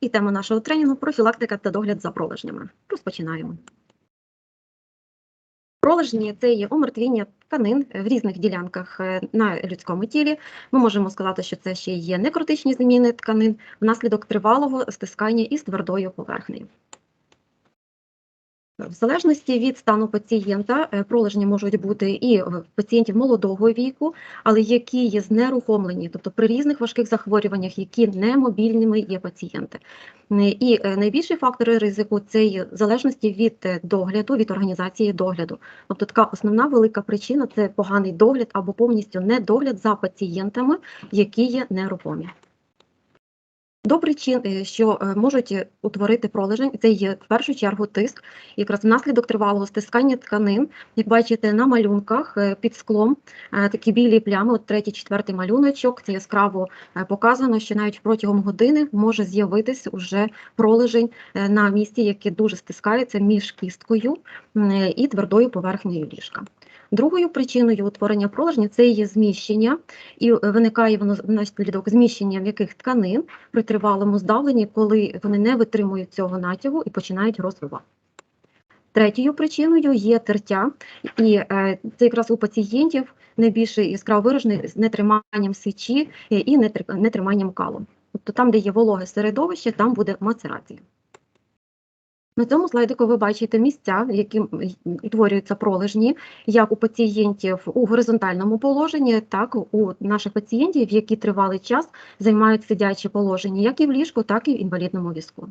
І тема нашого тренінгу профілактика та догляд за пролежнями. Розпочинаємо. Пролежні це є омертвіння тканин в різних ділянках е, на людському тілі. Ми можемо сказати, що це ще є некротичні зміни тканин внаслідок тривалого стискання із твердою поверхнею. В залежності від стану пацієнта е, пролежні можуть бути і пацієнтів молодого віку, але які є знерухомлені, тобто при різних важких захворюваннях, які немобільними є пацієнти. Е, І е, найбільші фактори ризику це є залежності від догляду, від організації догляду. Тобто така основна велика причина це поганий догляд або повністю недогляд за пацієнтами, які є нерухомі. До причин, е, що е, можуть е, утворити пролежень, це є в першу чергу тиск, якраз внаслідок тривалого стискання тканин. Як бачите на малюнках під склом такі білі плями, от третій, четвертий малюночок, це яскраво показано, що навіть протягом години може з'явитись уже пролежень на місці, яке дуже стискається між кісткою і твердою поверхнею ліжка. Другою причиною утворення пролежня це є зміщення, і е, виникає воно внаслідок зміщення м'яких тканин при тривалому здавленні, коли вони не витримують цього натягу і починають розвивати. Третьою причиною є тертя, і е, це якраз у пацієнтів найбільше яскраво виражений з нетриманням сечі е, і нетриманням калу. Тобто там, де є вологе середовище, там буде мацерація. На цьому слайдику ви бачите місця, які утворюються пролежні, як у пацієнтів у горизонтальному положенні, так у наших пацієнтів, які тривалий час займають сидячі положення, як і в ліжку, так і в інвалідному візку.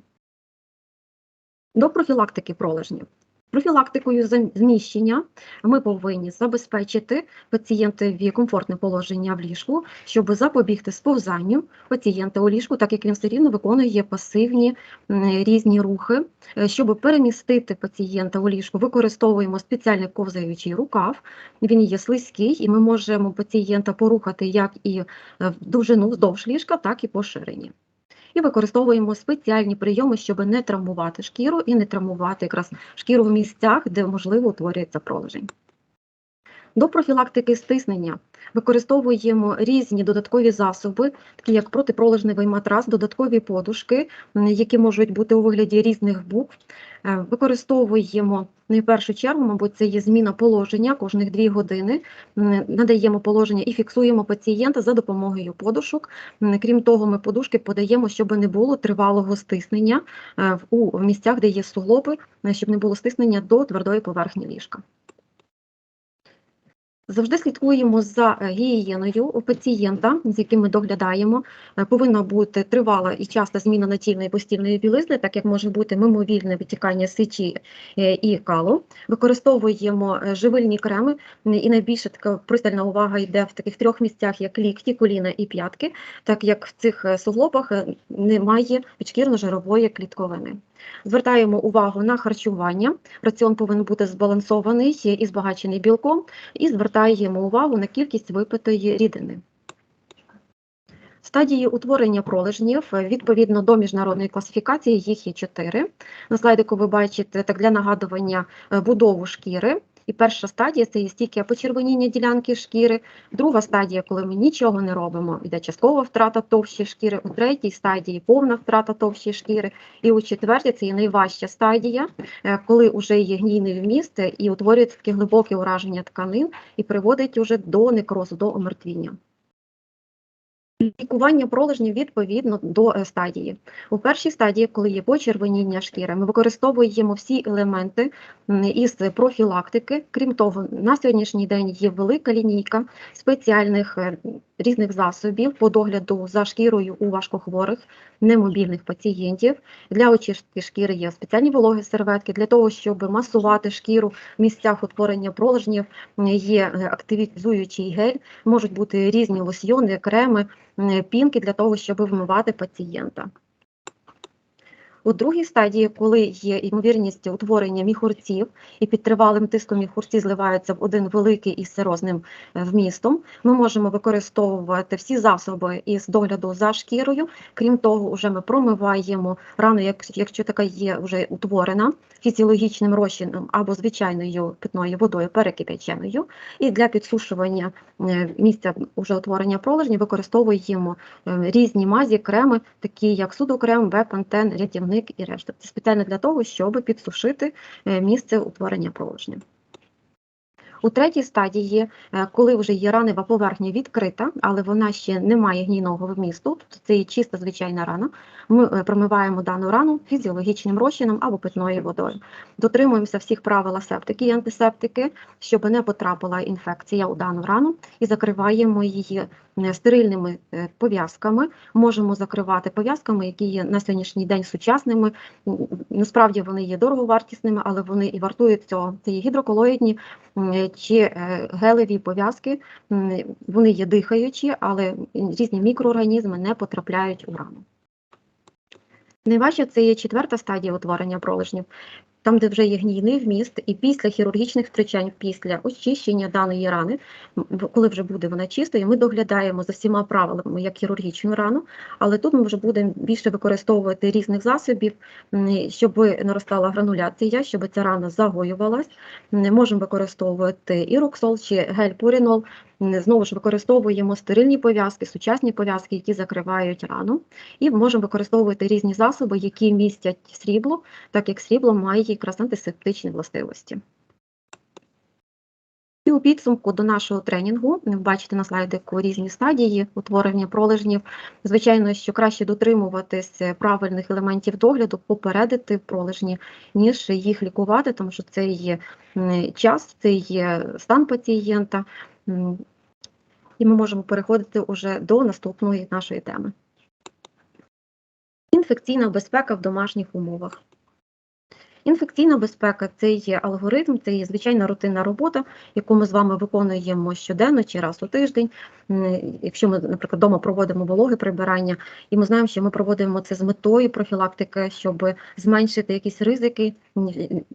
До профілактики пролежнів. Профілактикою зміщення ми повинні забезпечити пацієнтові комфортне положення в ліжку, щоб запобігти сповзанню пацієнта у ліжку, так як він все рівно виконує пасивні різні рухи. Щоб перемістити пацієнта у ліжку, використовуємо спеціальний ковзаючий рукав. Він є слизький, і ми можемо пацієнта порухати як і е, в довжину вздовж ліжка, так і по. І використовуємо спеціальні прийоми, щоб не травмувати шкіру і не травмувати якраз шкіру в місцях, де можливо утворюється пролежень. До профілактики стиснення використовуємо різні додаткові засоби, такі як протипролежневий матрас, додаткові подушки, які можуть бути у вигляді різних букв. Е, Використовуємо не в першу чергу, мабуть, це є зміна положення кожних 2 години. Надаємо положення і фіксуємо пацієнта за допомогою подушок. Крім того, ми подушки подаємо, щоб не було тривалого стиснення е, у місцях, де є суглоби, е, щоб не було стиснення до твердої поверхні ліжка. Завжди слідкуємо за гігієною у пацієнта, з яким ми доглядаємо. Е, Повинна бути тривала і часта зміна натільної постільної білизни, так як може бути мимовільне витікання сечі е, і калу. Використовуємо е, живильні креми, і найбільше така пристальна увага йде в таких трьох місцях, як лікті, коліна і п'ятки, так як в цих суглобах немає підшкірно-жирової клітковини. Звертаємо увагу на харчування. Раціон повинен бути збалансований і збагачений білком, і звертаємо увагу на кількість випитої рідини. Стадії утворення пролежнів відповідно до міжнародної класифікації, їх є чотири. На слайдику ви бачите так для нагадування е, будову шкіри. І перша стадія це є стільки почервоніння ділянки шкіри. Друга стадія, коли ми нічого не робимо, йде часткова втрата товщі шкіри. У третій стадії повна втрата товщі шкіри. І у четвертій це є найважча стадія, е, коли вже є гнійний вміст е, і утворюється таке глибоке ураження тканин і приводить уже до некрозу, до омертвіння. Лікування пролежнів відповідно до е, стадії. У першій стадії, коли є почервоніння шкіри, ми використовуємо всі елементи із профілактики. Крім того, на сьогоднішній день є велика лінійка спеціальних е, різних засобів по догляду за шкірою у важкохворих, немобільних пацієнтів. Для очистки шкіри є спеціальні вологі серветки. Для того, щоб масувати шкіру в місцях утворення пролежнів, є е, активізуючий гель, можуть бути різні лосьйони, креми, пінки для того, щоб вмивати пацієнта. У другій стадії, коли є ймовірність утворення міхурців, і під тривалим тиском міхурці зливаються в один великий із серозним е, вмістом, ми можемо використовувати всі засоби із догляду за шкірою. Крім того, вже ми промиваємо рану, якщо така є вже утворена фізіологічним розчином або звичайною питною водою перекипяченою. І для підсушування е, місця уже утворення пролежні використовуємо е, різні мазі, креми, такі як судокрем, бепантен, рятівник і решта. Це спеціально для того, щоб підсушити е, місце утворення пролежня. У третій стадії, е, коли вже є ранива поверхня відкрита, але вона ще не має гнійного вмісту, тобто це є чиста звичайна рана, ми е, промиваємо дану рану фізіологічним розчином або питною водою. Дотримуємося всіх правил асептики і антисептики, щоб не потрапила інфекція у дану рану, і закриваємо її е, стерильними пов'язками. Можемо закривати пов'язками, які є на сьогоднішній день сучасними. Насправді вони є дороговартісними, але вони і вартують цього. Це є гідроколоїдні чи е, гелеві пов'язки. Вони є дихаючі, але різні мікроорганізми не потрапляють у рану. Найважче це є четверта стадія утворення пролежнів, там, де вже є гнійний вміст, і після хірургічних втручань, після очищення даної рани, коли вже буде вона чистою, ми доглядаємо за всіма правилами, як хірургічну рану, але тут ми вже будемо більше використовувати різних засобів, щоб наростала грануляція, щоб ця рана загоювалась. Можемо використовувати і роксол, чи гель-пурінол. М, Знову ж використовуємо стерильні пов'язки, сучасні пов'язки, які закривають рану. І можемо використовувати різні засоби, які містять срібло, так як срібло має якраз антисептичні властивості. І у підсумку до нашого тренінгу, бачите на слайдику різні стадії утворення пролежнів. Звичайно, що краще дотримуватись правильних елементів догляду, попередити пролежні, ніж їх лікувати, тому що це є час, це є стан пацієнта. І ми можемо переходити уже до наступної нашої теми. Інфекційна безпека в домашніх умовах. Інфекційна безпека це є алгоритм, це є звичайна рутинна робота, яку ми з вами виконуємо щоденно чи раз у тиждень. Якщо ми, наприклад, вдома проводимо вологе прибирання, і ми знаємо, що ми проводимо це з метою профілактики, щоб зменшити якісь ризики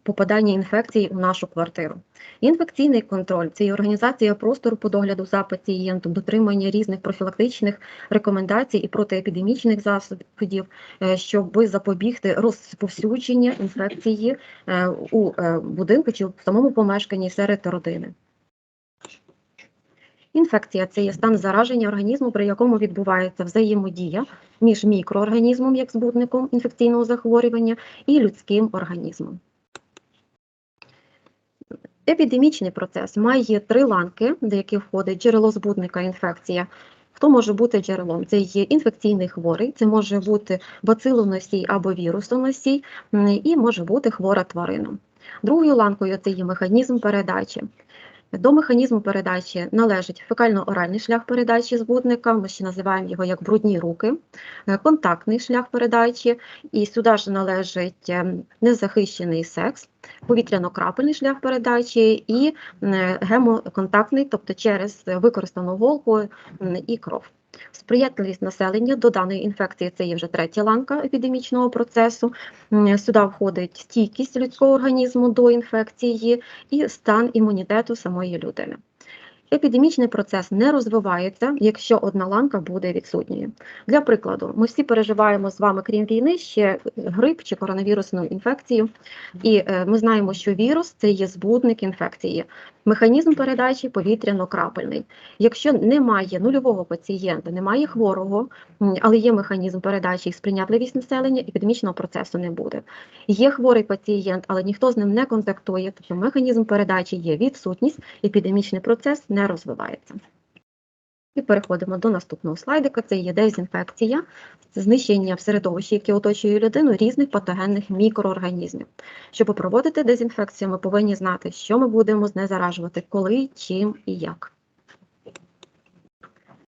попадання інфекцій у нашу квартиру. Інфекційний контроль це і організація простору по догляду за пацієнтом, дотримання різних профілактичних рекомендацій і протиепідемічних засобів, е, щоб запобігти розповсюдження інфекції е, у е, будинку чи в самому помешканні серед родини. Інфекція це є стан зараження організму, при якому відбувається взаємодія між мікроорганізмом, як збудником інфекційного захворювання, і людським організмом. Епідемічний процес має три ланки, до яких входить джерело збудника інфекція. Хто може бути джерелом? Це є інфекційний хворий, це може бути бацилоносій або вірусоносій, і може бути хвора тварина. Другою ланкою це є механізм передачі. До механізму передачі належить фекально-оральний шлях передачі збудника, ми ще називаємо його як брудні руки, е, контактний шлях передачі, і сюди ж належить ем, незахищений секс, повітряно-крапельний шлях передачі і е, гемоконтактний, тобто через використану голку і кров. Сприятливість населення до даної інфекції це є вже третя ланка епідемічного процесу. Сюди входить стійкість людського організму до інфекції і стан імунітету самої людини. Епідемічний процес не розвивається, якщо одна ланка буде відсутньою. Для прикладу, ми всі переживаємо з вами, крім війни, ще грип чи коронавірусну інфекцію, і е, ми знаємо, що вірус це є збудник інфекції. Механізм передачі повітряно-крапельний. Якщо немає нульового пацієнта, немає хворого, але є механізм передачі і сприйнятливість населення, епідемічного процесу не буде. Є хворий пацієнт, але ніхто з ним не контактує, тобто механізм передачі є відсутність, епідемічний процес не розвивається. І переходимо до наступного слайдика. Це є дезінфекція, знищення в середовищі, яке оточує людину, різних патогенних мікроорганізмів. Щоб проводити дезінфекцію, ми повинні знати, що ми будемо знезаражувати, коли, чим і як.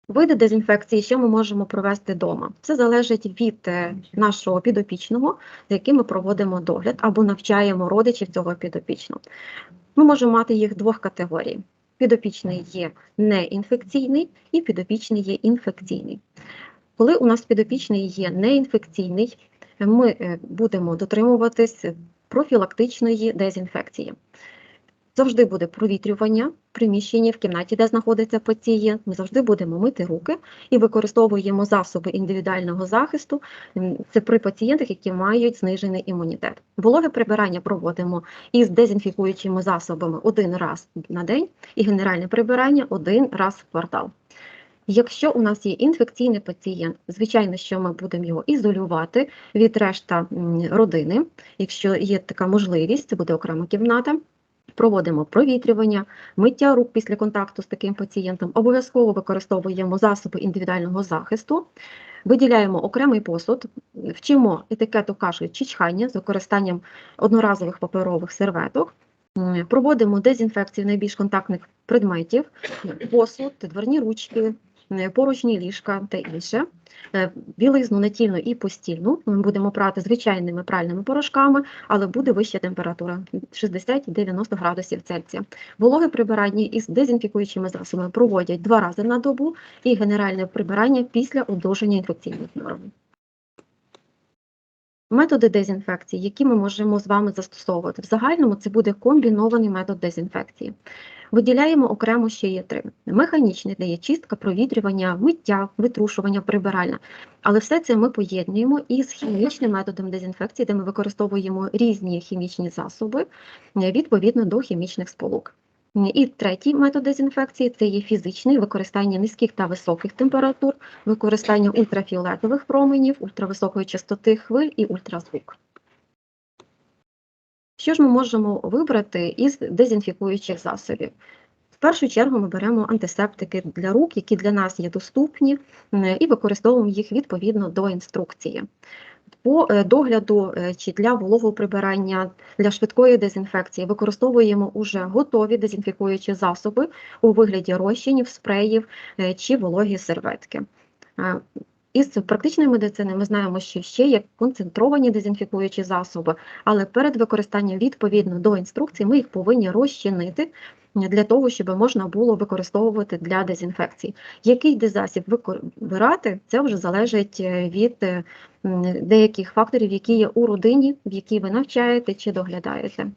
Види дезінфекції, що ми можемо провести вдома. Це залежить від е, нашого підопічного, за яким ми проводимо догляд або навчаємо родичів цього підопічного. Ми можемо мати їх двох категорій. Підопічний є неінфекційний і підопічний є інфекційний. Коли у нас підопічний є неінфекційний, ми е, будемо дотримуватись профілактичної дезінфекції. Завжди буде провітрювання в приміщенні в кімнаті, де знаходиться пацієнт. Ми завжди будемо мити руки і використовуємо засоби індивідуального захисту. Це при пацієнтах, які мають знижений імунітет. Вологе прибирання проводимо із дезінфікуючими засобами один раз на день і генеральне прибирання один раз в квартал. Якщо у нас є інфекційний пацієнт, звичайно, що ми будемо його ізолювати від решта родини. Якщо є така можливість, це буде окрема кімната. Проводимо провітрювання, миття рук після контакту з таким пацієнтом. Обов'язково використовуємо засоби індивідуального захисту, виділяємо окремий посуд, вчимо етикету кашлю чи чхання з використанням одноразових паперових серветок. Проводимо дезінфекцію найбільш контактних предметів, посуд, дверні ручки, поручні ліжка та інше. Е, Білизну натільну і постільну ми будемо прати звичайними пральними порошками, але буде вища температура 60-90 градусів Цельсія. Вологе прибирання із дезінфікуючими засобами проводять два рази на добу і генеральне прибирання після одужання інфекційних норм. Методи дезінфекції, які ми можемо з вами застосовувати. В загальному це буде комбінований метод дезінфекції. Виділяємо окремо ще є три. Механічний, де є чистка, провітрювання, миття, витрушування, прибиральна. Але все це ми поєднуємо із хімічним методом дезінфекції, де ми використовуємо різні хімічні засоби е, відповідно до хімічних сполук. І третій метод дезінфекції це є фізичний використання низьких та високих температур, використання ультрафіолетових променів, ультрависокої частоти хвиль і ультразвук. Що ж ми можемо вибрати із дезінфікуючих засобів? В першу чергу ми беремо антисептики для рук, які для нас є доступні, і використовуємо їх відповідно до інструкції. По е, догляду е, чи для вологого прибирання, для швидкої дезінфекції використовуємо уже готові дезінфікуючі засоби у вигляді розчинів, спреїв е, чи вологі серветки. Із практичної медицини ми знаємо, що ще є концентровані дезінфікуючі засоби, але перед використанням відповідно до інструкції ми їх повинні розчинити для того, щоб можна було використовувати для дезінфекції. Який дезасіб вибирати, це вже залежить е, від е, деяких факторів, які є у родині, в якій ви навчаєте чи доглядаєте.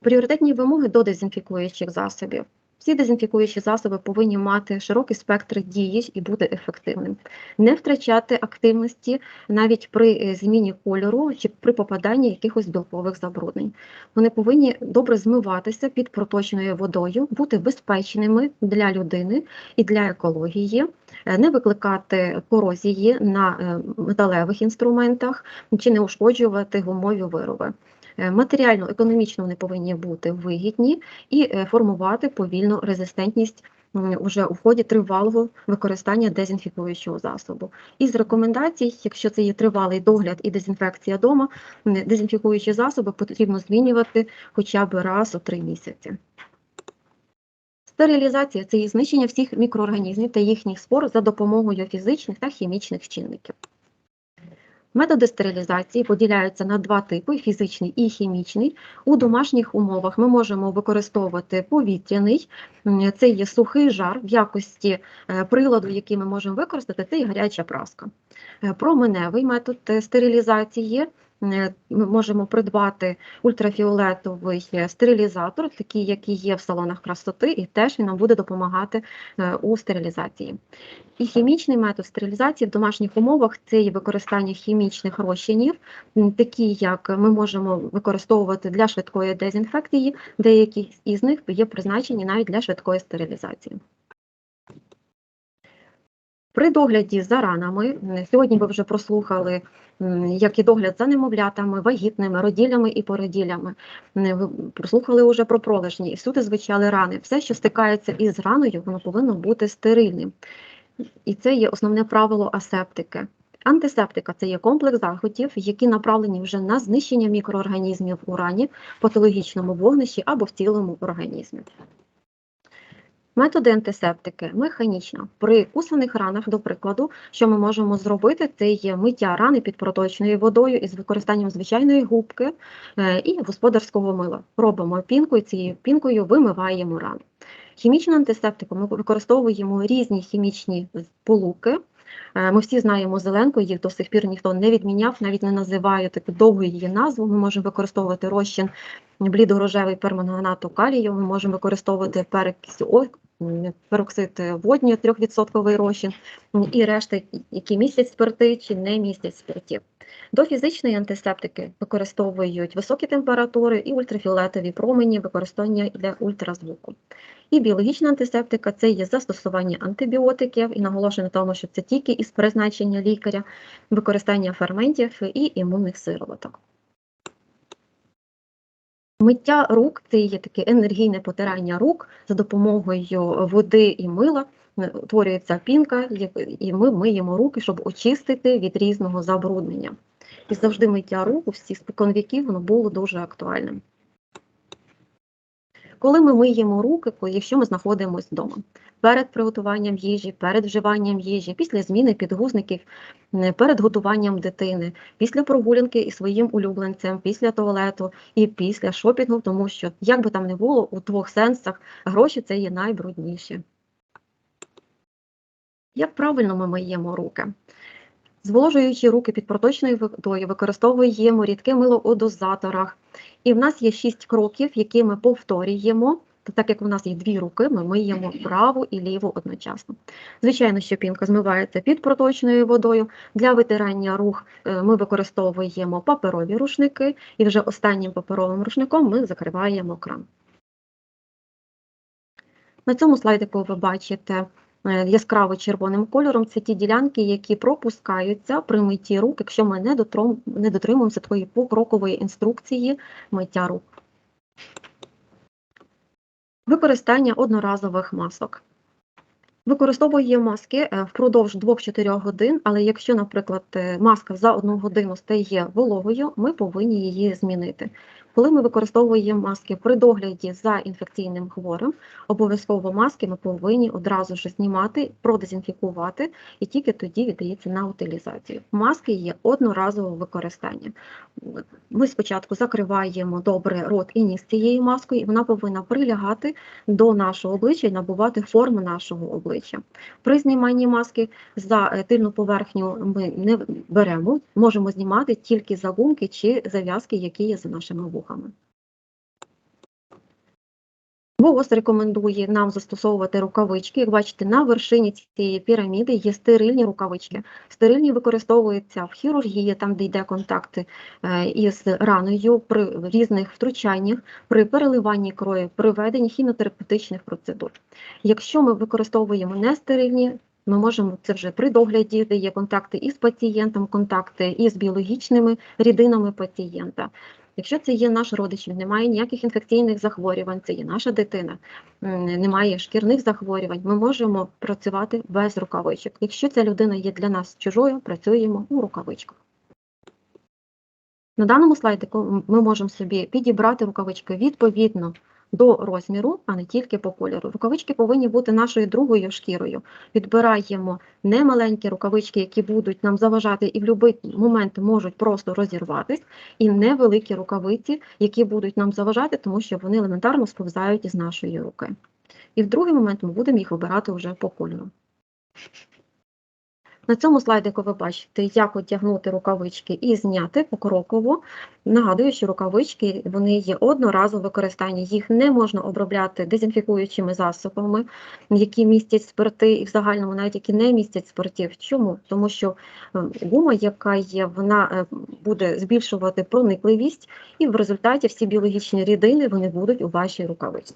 Пріоритетні вимоги до дезінфікуючих засобів. Всі дезінфікуючі засоби повинні мати широкий спектр дії і бути ефективним, не втрачати активності навіть при е, зміні кольору чи при попаданні якихось білкових забруднень. Вони повинні добре змиватися під проточною водою, бути безпечними для людини і для екології, е, не викликати корозії на е, металевих інструментах чи не ушкоджувати гумові вироби. Е, Матеріально, економічно вони повинні бути вигідні і е, формувати повільну резистентність уже у ході тривалого використання дезінфікуючого засобу. Із рекомендацій, якщо це є тривалий догляд і дезінфекція дома, дезінфікуючі засоби потрібно змінювати хоча б раз у три місяці. Стерилізація це є знищення всіх мікроорганізмів та їхніх спор за допомогою фізичних та хімічних чинників. Методи стерилізації поділяються на два типи: фізичний і хімічний. У домашніх умовах ми можемо використовувати повітряний, це є сухий жар в якості е, приладу, який ми можемо використати, це і гаряча праска. Е, Променевий метод е, стерилізації. Е, Ми можемо придбати ультрафіолетовий е, стерилізатор, такий, який є в салонах красоти, і теж він нам буде допомагати е, у стерилізації. І хімічний метод стерилізації в домашніх умовах це є використання хімічних розчинів, такі як ми можемо використовувати для швидкої дезінфекції, деякі із них є призначені навіть для швидкої стерилізації. При догляді за ранами, сьогодні ви вже прослухали, як і догляд за немовлятами, вагітними, роділями і породілями. Ви прослухали вже про пролежні, і всюди звучали рани. Все, що стикається із раною, воно повинно бути стерильним. І це є основне правило асептики. Антисептика це є комплекс заходів, які направлені вже на знищення мікроорганізмів у рані, патологічному вогнищі або в цілому організмі. Методи антисептики механічно. При кусаних ранах, до прикладу, що ми можемо зробити, це є миття рани під проточною водою із використанням звичайної губки е, і господарського мила. Робимо пінку і цією пінкою вимиваємо рану. Хімічну антисептику ми використовуємо різні хімічні сполуки, Е, Ми всі знаємо зеленку, їх до сих пір ніхто не відміняв, навіть не називає таку довгу її назву. Ми можемо використовувати розчин блідорожевий перманганату калію, ми можемо використовувати м, пероксид водню 3% розчин і решта, які містять спирти чи не містять спиртів. До фізичної антисептики використовують високі температури і ультрафіолетові промені використання для ультразвуку. І біологічна антисептика це є застосування антибіотиків і наголошую на тому, що це тільки із призначення лікаря, використання ферментів і імунних сироваток. Миття рук це є таке енергійне потирання рук за допомогою води і мила. Утворюється пінка, і ми миємо руки, щоб очистити від різного забруднення. І завжди миття рук у всіх споконвіків воно було дуже актуальним. Коли ми миємо руки, якщо ми знаходимося вдома, перед приготуванням їжі, перед вживанням їжі, після зміни підгузників, перед готуванням дитини, після прогулянки із своїм улюбленцем, після туалету і після шопінгу, тому що, як би там не було, у двох сенсах гроші це є найбрудніші. Як правильно ми миємо руки? Зволожуючи руки під проточною водою, використовуємо рідке мило у дозаторах. І в нас є шість кроків, які ми повторюємо. То так як у нас є дві руки, ми миємо праву і ліву одночасно. Звичайно, що пінка змивається під проточною водою. Для витирання рук е, ми використовуємо паперові рушники, і вже останнім паперовим рушником ми закриваємо кран. На цьому слайдику ви бачите яскраво червоним кольором. Це ті ділянки, які пропускаються при митті рук, якщо ми не, дотримуємося такої покрокової інструкції миття рук. Використання одноразових масок. Використовуємо маски е, впродовж 2-4 годин, але якщо, наприклад, е, маска за одну годину стає вологою, ми повинні її змінити. Коли ми використовуємо маски при догляді за інфекційним хворим, обов'язково маски ми повинні одразу ж знімати, продезінфікувати і тільки тоді віддається на утилізацію. Маски є одноразового використання. Ми спочатку закриваємо добре рот і ніс цією маскою, і вона повинна прилягати до нашого обличчя і набувати форму нашого обличчя. При зніманні маски за е, тильну поверхню ми не беремо, можемо знімати тільки за гумки чи зав'язки, які є за нашими вухами. ВООЗ рекомендує нам застосовувати рукавички. Як бачите, на вершині цієї піраміди є стерильні рукавички. Стерильні використовуються в хірургії, там, де йде контакти е, із раною, при різних втручаннях, при переливанні крові, при веденні хіміотерапевтичних процедур. Якщо ми використовуємо нестерильні, ми можемо це вже при догляді, де є контакти із пацієнтом, контакти із біологічними рідинами пацієнта. Якщо це є наш родич, він не має ніяких інфекційних захворювань, це є наша дитина, немає шкірних захворювань, ми можемо працювати без рукавичок. Якщо ця людина є для нас чужою, працюємо у рукавичках. На даному слайдику ми можемо собі підібрати рукавички відповідно до розміру, а не тільки по кольору. Рукавички повинні бути нашою другою шкірою. Відбираємо не маленькі рукавички, які будуть нам заважати і в будь-який момент можуть просто розірватись, і невеликі рукавиці, які будуть нам заважати, тому що вони елементарно сповзають із нашої руки. І в другий момент ми будемо їх вибирати вже по кольору. На цьому слайдику ви бачите, як одягнути рукавички і зняти покроково. Нагадую, що рукавички вони є одноразове використання, їх не можна обробляти дезінфікуючими засобами, які містять спирти, і в загальному навіть які не містять спиртів. Чому? Тому що е, гума, яка є, вона е, буде збільшувати проникливість, і в результаті всі біологічні рідини вони будуть у вашій рукавичці.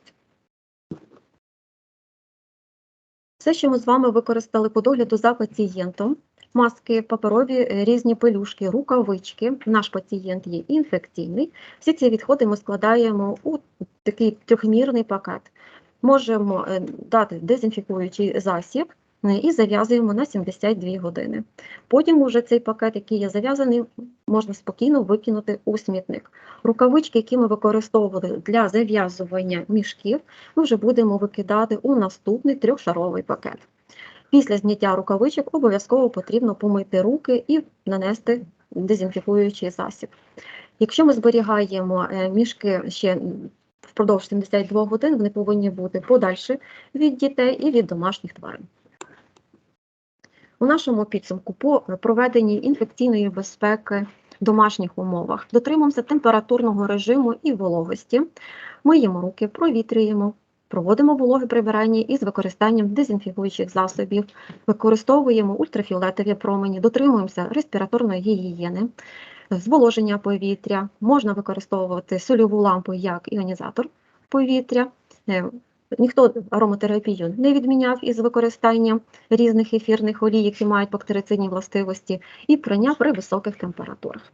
Все, що ми з вами використали по догляду за пацієнтом, маски, паперові е, різні пелюшки, рукавички. Наш пацієнт є інфекційний. Всі ці відходи ми складаємо у такий трьохмірний пакет. Можемо е, дати дезінфікуючий засіб і зав'язуємо на 72 години. Потім уже цей пакет, який є зав'язаний, можна спокійно викинути у смітник. Рукавички, які ми використовували для зав'язування мішків, ми вже будемо викидати у наступний трьохшаровий пакет. Після зняття рукавичок обов'язково потрібно помити руки і нанести дезінфікуючий засіб. Якщо ми зберігаємо е, мішки ще впродовж 72 годин, вони повинні бути подальші від дітей і від домашніх тварин. У нашому підсумку по проведенні інфекційної безпеки в домашніх умовах. Дотримуємося температурного режиму і вологості, миємо руки, провітрюємо, проводимо вологе прибирання із використанням дезінфікуючих засобів, використовуємо ультрафіолетові промені, дотримуємося респіраторної гігієни, зволоження повітря, можна використовувати сольову лампу як іонізатор повітря. Ніхто ароматерапію не відміняв із використанням різних ефірних олій, які мають бактерицидні властивості, і прання при високих температурах.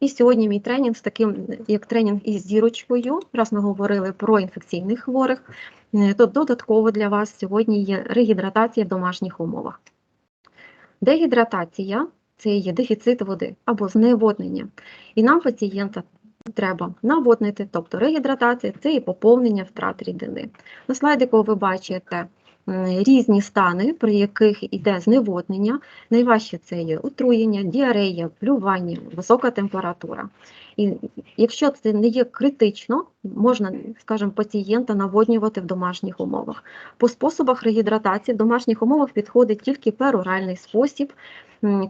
І сьогодні мій тренінг з таким, як тренінг із зірочкою, раз ми говорили про інфекційних хворих, е, то додатково для вас сьогодні є регідратація в домашніх умовах. Дегідратація це є дефіцит води або зневоднення. І нам пацієнта треба наводнити, тобто регідратація це і поповнення втрат рідини. На слайдику ви бачите різні стани, при яких йде зневоднення. Найважче це є отруєння, діарея, плювання, висока температура. І якщо це не є критично, можна, скажімо, пацієнта наводнювати в домашніх умовах. По способах регідратації в домашніх умовах підходить тільки пероральний спосіб,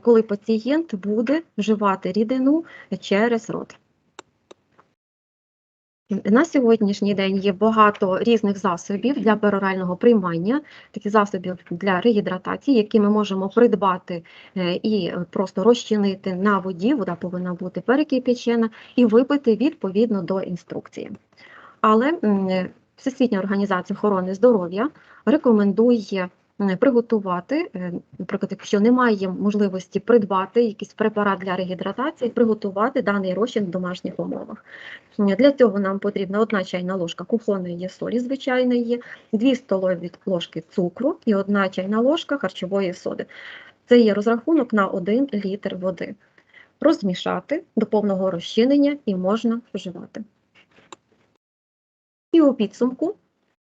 коли пацієнт буде вживати рідину через рот. На сьогоднішній день є багато різних засобів для перорального приймання, таких засобів для регідратації, які ми можемо придбати е, і просто розчинити на воді, вода повинна бути перекипячена, і випити відповідно до інструкції. Але е, Всесвітня організація охорони здоров'я рекомендує приготувати, е, наприклад, якщо немає можливості придбати якийсь препарат для регідратації, приготувати даний розчин в домашніх умовах. Для цього нам потрібна одна чайна ложка кухонної солі звичайної, 2 столові ложки цукру і одна чайна ложка харчової соди. Це є розрахунок на 1 літр води. Розмішати до повного розчинення і можна вживати. І у підсумку,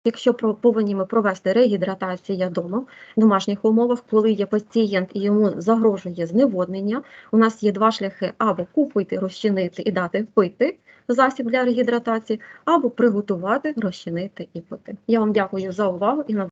якщо повинні ми провести регідратацію вдома в домашніх умовах, коли є пацієнт і йому загрожує зневоднення, у нас є два шляхи: або купити, розчинити і дати пити засіб для регідратації, або приготувати, розчинити і пити. Я вам дякую за увагу і на